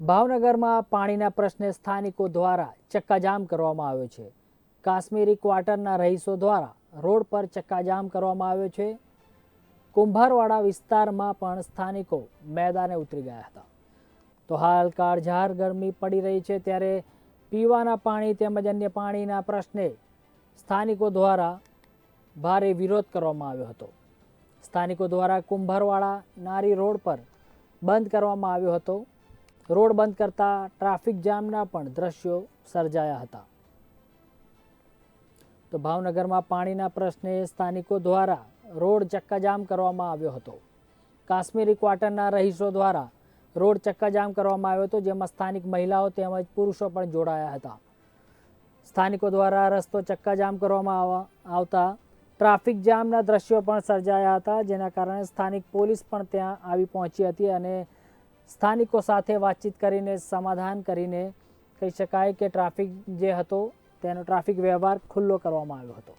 ભાવનગરમાં પાણીના પ્રશ્ને સ્થાનિકો દ્વારા ચક્કાજામ કરવામાં આવ્યો છે. કાશ્મીરી ક્વાર્ટરના રહીશો દ્વારા રોડ પર ચક્કાજામ કરવામાં આવ્યો છે. કુંભારવાડા વિસ્તારમાં પણ સ્થાનિકો મેદાને ઉતરી ગયા હતા. તો હાલ કાળઝાર ગરમી પડી રહી છે ત્યારે પીવાના પાણી તેમજ અન્ય પાણીના પ્રશ્ને સ્થાનિકો દ્વારા ભારે વિરોધ કરવામાં આવ્યો હતો. સ્થાનિકો દ્વારા કુંભારવાડા નારી રોડ પર બંધ કરવામાં આવ્યો હતો. રોડ બંધ કરતા ટ્રાફિક જામના પણ દ્રશ્યો સર્જાયા હતા. તો ભાવનગરમાં પાણીના પ્રશ્ને સ્થાનિકો દ્વારા રોડ ચક્કાજામ કરવામાં આવ્યો હતો. કાશ્મીરી ક્વાર્ટરના રહીશો દ્વારા રોડ ચક્કાજામ કરવામાં આવ્યો હતો, જેમાં સ્થાનિક મહિલાઓ તેમજ પુરુષો પણ જોડાયા હતા. સ્થાનિકો દ્વારા રસ્તો ચક્કાજામ કરવામાં આવા- આવતા ટ્રાફિક જામના દ્રશ્યો પણ સર્જાયા હતા, જેના કારણે સ્થાનિક પોલીસ પણ ત્યાં આવી પહોંચી હતી અને સ્થાનિકો સાથે વાતચીત કરીને, સમાધાન કરીને કહી શકાય કે ટ્રાફિક જે હતો, તેનો ટ્રાફિક વ્યવહાર ખુલ્લો કરવામાં આવ્યો હતો.